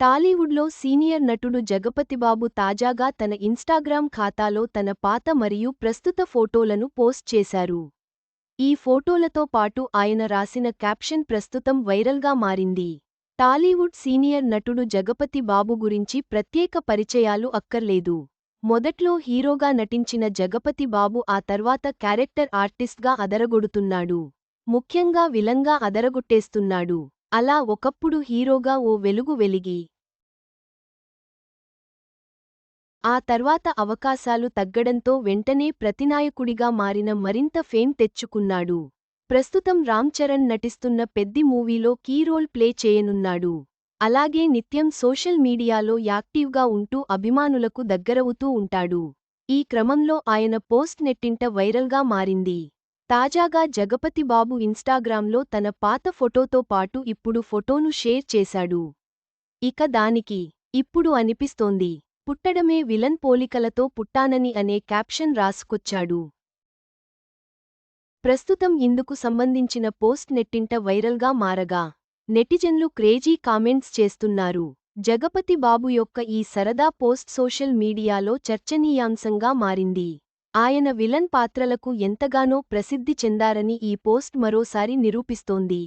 టాలీవుడ్లో సీనియర్ నటుడు జగపతిబాబు తాజాగా తన ఇన్స్టాగ్రామ్ ఖాతాలో తన పాత మరియు ప్రస్తుత ఫోటోలను పోస్ట్ చేశారు. ఈ ఫోటోలతో పాటు ఆయన రాసిన క్యాప్షన్ ప్రస్తుతం వైరల్గా మారింది. టాలీవుడ్ సీనియర్ నటుడు జగపతి బాబు గురించి ప్రత్యేక పరిచయాలు అక్కర్లేదు. మొదట్లో హీరోగా నటించిన జగపతి బాబు ఆ తర్వాత క్యారెక్టర్ ఆర్టిస్ట్గా అదరగొడుతున్నాడు. ముఖ్యంగా విలంగా అదరగొట్టేస్తున్నాడు. అలా ఒకప్పుడు హీరోగా ఓ వెలుగు వెలిగి. ఆ తర్వాత అవకాశాలు తగ్గడంతో వెంటనే ప్రతినాయకుడిగా మారిన మరింత ఫేమ్ తెచ్చుకున్నాడు. ప్రస్తుతం రామ్ చరణ్ నటిస్తున్న పెద్ది మూవీలో కీ రోల్ ప్లే చేయనున్నాడు. అలాగే నిత్యం సోషల్ మీడియాలో యాక్టివ్గా ఉంటూ అభిమానులకు దగ్గరవుతూ ఉంటాడు. ఈ క్రమంలో ఆయన పోస్ట్ నెట్టింట వైరల్గా మారింది. తాజాగా జగపతి బాబు ఇన్స్టాగ్రామ్లో తన పాత ఫోటోతో పాటు ఇప్పుడు ఫోటోను షేర్ చేశాడు. ఇక దానికి ఇప్పుడు అనిపిస్తోంది పుట్టడమే విలన్ పోలికలతో పుట్టానని అనే క్యాప్షన్ రాసుకొచ్చాడు. ప్రస్తుతం ఇందుకు సంబంధించిన పోస్ట్ నెట్టింట వైరల్గా మారగా నెటిజన్లు క్రేజీ కామెంట్స్ చేస్తున్నారు. జగపతి బాబు యొక్క ఈ సరదా పోస్ట్ సోషల్ మీడియాలో చర్చనీయాంశంగా మారింది. ఆయన విలన్ పాత్రలకు ఎంతగానో ప్రసిద్ధి చెందారని ఈ పోస్ట్ మరోసారి నిరూపిస్తోంది.